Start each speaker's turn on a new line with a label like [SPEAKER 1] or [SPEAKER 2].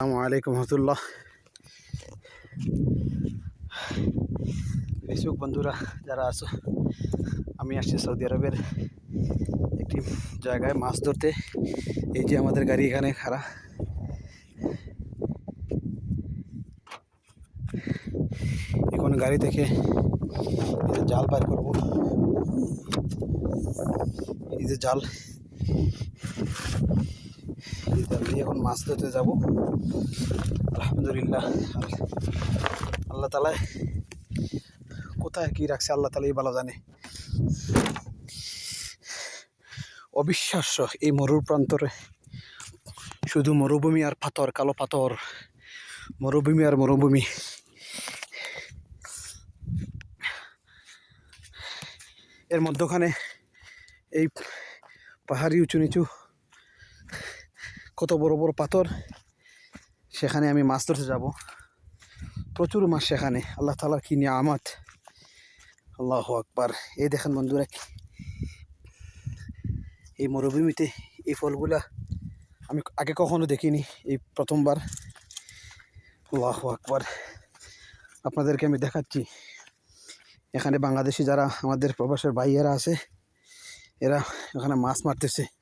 [SPEAKER 1] আসসালামু আলাইকুম রহমতুল্লাহ। ফেসবুক বন্ধুরা, যারা আছো, আমি আসছি সৌদি আরবের একটি জায়গায় মাছ ধরতে। এই যে আমাদের গাড়ি এখানে খাড়া। এখন গাড়ি থেকে জাল বার করব। এই যে জাল। এখন মাছ ধরতে যাব। আলহামদুলিল্লাহ। আল্লাহ তালায় কোথায় কি রাখছে, আল্লাহ তালাই ভালো জানে। অবিশ্বাস্য এই মরুর প্রান্তরে। শুধু মরুভূমি আর পাথর, কালো পাথর। মরুভূমি আর মরুভূমি। এর মধ্যখানে এই পাহাড়ি উঁচু নিচু কত বড় বড় পাথর। সেখানে আমি মাছ ধরতে যাব। প্রচুর মাছ সেখানে। আল্লাহ তালার কি নিয়ামত। আল্লাহ আকবার। এই দেখেন বন্ধুরা এই মরুভূমিতে এই ফলগুলা আমি আগে কখনো দেখিনি। এই প্রথমবার। আল্লাহ আকবার। আপনাদেরকে আমি দেখাচ্ছি। এখানে বাংলাদেশি যারা আমাদের প্রবাসের ভাইয়েরা আছে, এরা এখানে মাছ মারতেছে।